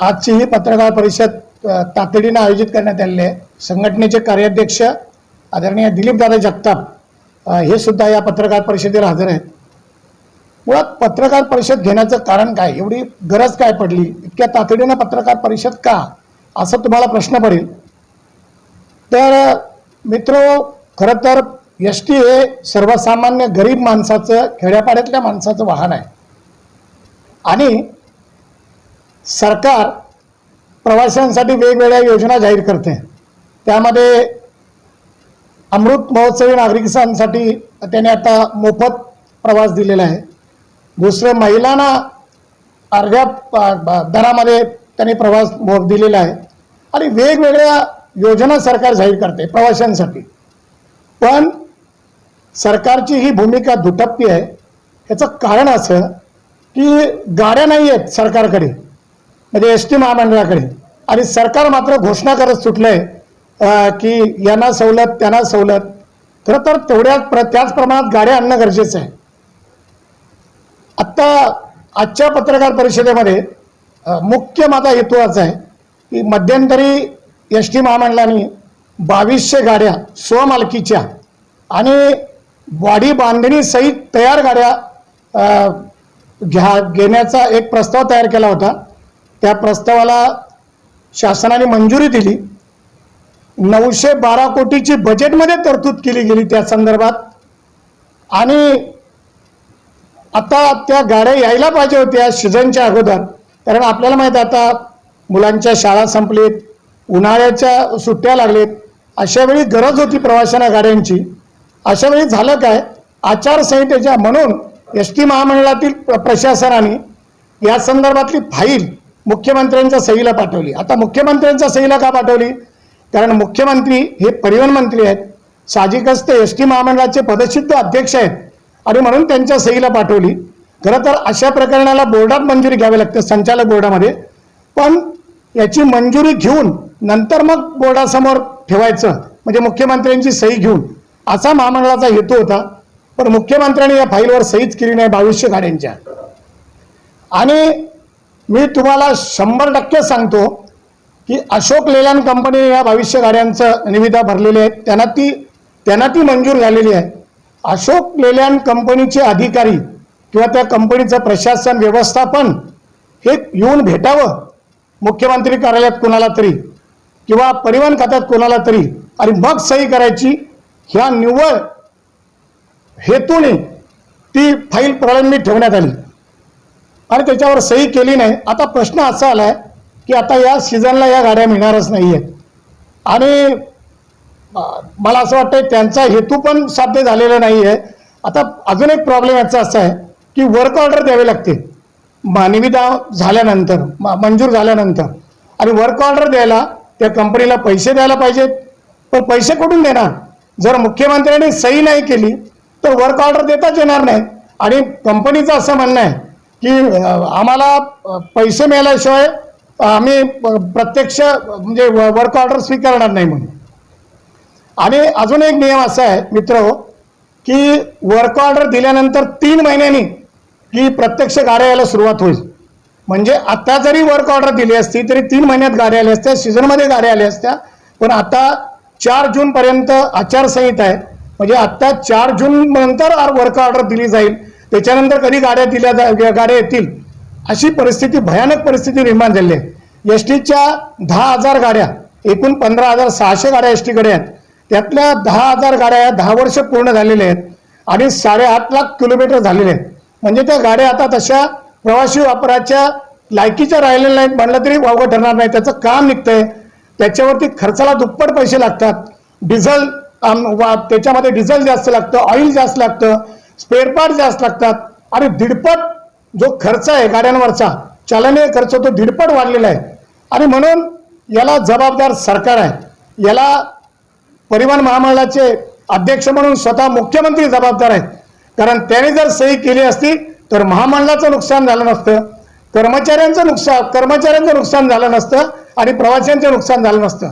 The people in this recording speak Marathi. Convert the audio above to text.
आजची ही पत्रकार परिषद तातडीनं आयोजित करण्यात आलेली आहे. संघटनेचे कार्याध्यक्ष आदरणीय दिलीपदादा जगताप हे सुद्धा या पत्रकार परिषदेला हजर आहेत. मुळात पत्रकार परिषद घेण्याचं कारण काय? एवढी गरज काय पडली? इतक्या तातडीनं पत्रकार परिषद का? असं तुम्हाला प्रश्न पडेल. तर मित्र खरं तर एस टी हे सर्वसामान्य गरीब माणसाचं खेड्यापाड्यातल्या माणसाचं वाहन आहे. आणि सरकार प्रवाशांसाठी वेगवेगळ्या योजना जाहीर करते. त्यामध्ये अमृत महोत्सवी नागरिकांसाठी त्याने आता मोफत प्रवास दिलेला आहे. दुसरं महिलांना अर्ध्या दरामध्ये त्यांनी प्रवास दिलेला आहे. आणि वेगवेगळ्या योजना सरकार जाहीर करते प्रवाशांसाठी. पण सरकारची ही भूमिका दुटप्पी आहे. याचं कारण असं की गाड्या नाही आहेत सरकारकडे. म्हणजे एस टी महामंडळाकडे. आणि सरकार मात्र घोषणा करत सुटलंय की यांना सवलत त्यांना सवलत. खरं तर तेवढ्याच प्र त्याच प्रमाणात गाड्या आणणं गरजेचं आहे. आत्ता आजच्या पत्रकार परिषदेमध्ये मुख्य माझा हेतू असा आहे की मध्यंतरी एस टी महामंडळाने बावीसशे गाड्या स्वमालकीच्या आणि वाडी बांधणी सहित तयार गाड्या घ्या घेण्याचा एक प्रस्ताव तयार केला होता. त्या प्रस्तावाला शासनाने मंजुरी दिली. नऊशे बारा कोटीची बजेटमध्ये तरतूद केली गेली त्या संदर्भात. आणि आता त्या गाड्या यायला पाहिजे होत्या सीझनच्या अगोदर. कारण आपल्याला माहीत आता मुलांच्या शाळा संपलीत उन्हाळ्याच्या सुट्ट्या लागलेत. अशावेळी गरज होती प्रवाशांना गाड्यांची. अशावेळी झालं काय? आचारसंहितेच्या म्हणून एस टी महामंडळातील प्रशासनाने या संदर्भातली फाईल मुख्यमंत्र्यांच्या सहीला पाठवली. आता मुख्यमंत्र्यांच्या सहीला का पाठवली? कारण मुख्यमंत्री हे परिवहन मंत्री आहेत. साहजिकच ते एस टी महामंडळाचे पदसिद्ध अध्यक्ष आहेत. आणि म्हणून त्यांच्या सहीला पाठवली. खरं तर अशा प्रकरणाला बोर्डात मंजुरी घ्यावी लागते संचालक बोर्डामध्ये पण याची मंजुरी घेऊन नंतर मग बोर्डासमोर ठेवायचं. म्हणजे मुख्यमंत्र्यांची सही घेऊन. असा महामंडळाचा हेतू होता. पण मुख्यमंत्र्यांनी या फाईलवर सहीच केली नाही बावीसशे गाड्यांच्या. आणि मी तुम्हाला शंभर टक्के सांगतो की अशोक लेलँड कंपनी या भविष्य गाड्यांचं निविदा भरलेली आहेत त्यांना ती त्यांना ती मंजूर झालेली आहे. अशोक लेलँड कंपनीचे अधिकारी किंवा त्या कंपनीचं प्रशासन व्यवस्थापन हे येऊन भेटावं. मुख्यमंत्री कार्यालयात कोणाला तरी किंवा परिवहन खात्यात कोणाला तरी आणि मग सही करायची ह्या निव्वळ हेतूने ती फाईल प्रलंबित ठेवण्यात आली. आणि त्याच्यावर सही केली नाही. आता प्रश्न असा आलाय की आता या सीझनला या गाड्या मिळणारच नाही आहेत आणि मला असं वाटतं त्यांचा हेतू पण साध्य झालेला नाही आहे आता अजून एक प्रॉब्लेम याचा असा आहे की वर्क ऑर्डर द्यावी लागते मानविदा झाल्यानंतर म- मंजूर झाल्यानंतर. आणि वर्क ऑर्डर द्यायला त्या कंपनीला पैसे द्यायला पाहिजेत. पण पैसे कुठून देणार? जर मुख्यमंत्र्यांनी सही नाही केली तर वर्क ऑर्डर देताच येणार नाही. आणि कंपनीचं असं म्हणणं आहे की आम्हाला पैसे मिळाल्याशिवाय आम्ही प्रत्यक्ष म्हणजे वर्क ऑर्डर स्वीकारणार नाही म्हणून. आणि अजून एक नियम असा आहे मित्र हो, की वर्क ऑर्डर दिल्यानंतर तीन महिन्यांनी की प्रत्यक्ष गाड्या यायला सुरुवात होईल. म्हणजे आता जरी वर्क ऑर्डर दिली असती तरी तीन महिन्यात गाड्या आल्या असत्या सीझनमध्ये गाड्या आल्या असत्या पण आता चार जूनपर्यंत आचारसंहिता आहे. म्हणजे आता चार जून नंतर वर्क ऑर्डर दिली जाईल. त्याच्यानंतर कधी गाड्या दिल्या जा गाड्या येतील? अशी परिस्थिती भयानक परिस्थिती निर्माण झाली आहे. एस टीच्या दहा हजार गाड्या एकूण पंधरा हजार सहाशे गाड्या एस टीकडे आहेत. त्यातल्या दहा हजार गाड्या या दहा वर्ष पूर्ण झालेल्या आहेत आणि साडेआठ लाख किलोमीटर झालेले आहेत. म्हणजे त्या गाड्या आता तशा प्रवासी वापराच्या लायकीच्या राहिलेल्या नाहीत. म्हणलं तरी वावगं ठरणार नाही. त्याचं काम निघतंय. त्याच्यावरती खर्चाला दुप्पट पैसे लागतात. डिझेल त्याच्यामध्ये डिझेल जास्त लागतं ऑइल जास्त लागतं. स्पेअर पार्ट जास्त लागतात आणि दीडपट जो खर्च आहे गाड्यांवरचा चालनीय खर्च तो दीडपट वाढलेला आहे. आणि म्हणून याला जबाबदार सरकार आहे. याला परिवहन महामंडळाचे अध्यक्ष म्हणून स्वतः मुख्यमंत्री जबाबदार आहेत. कारण त्याने जर सही केली असती तर महामंडळाचं नुकसान झालं नसतं कर्मचाऱ्यांचं नुकसान कर्मचाऱ्यांचं नुकसान झालं नसतं आणि प्रवाशांचं नुकसान झालं नसतं.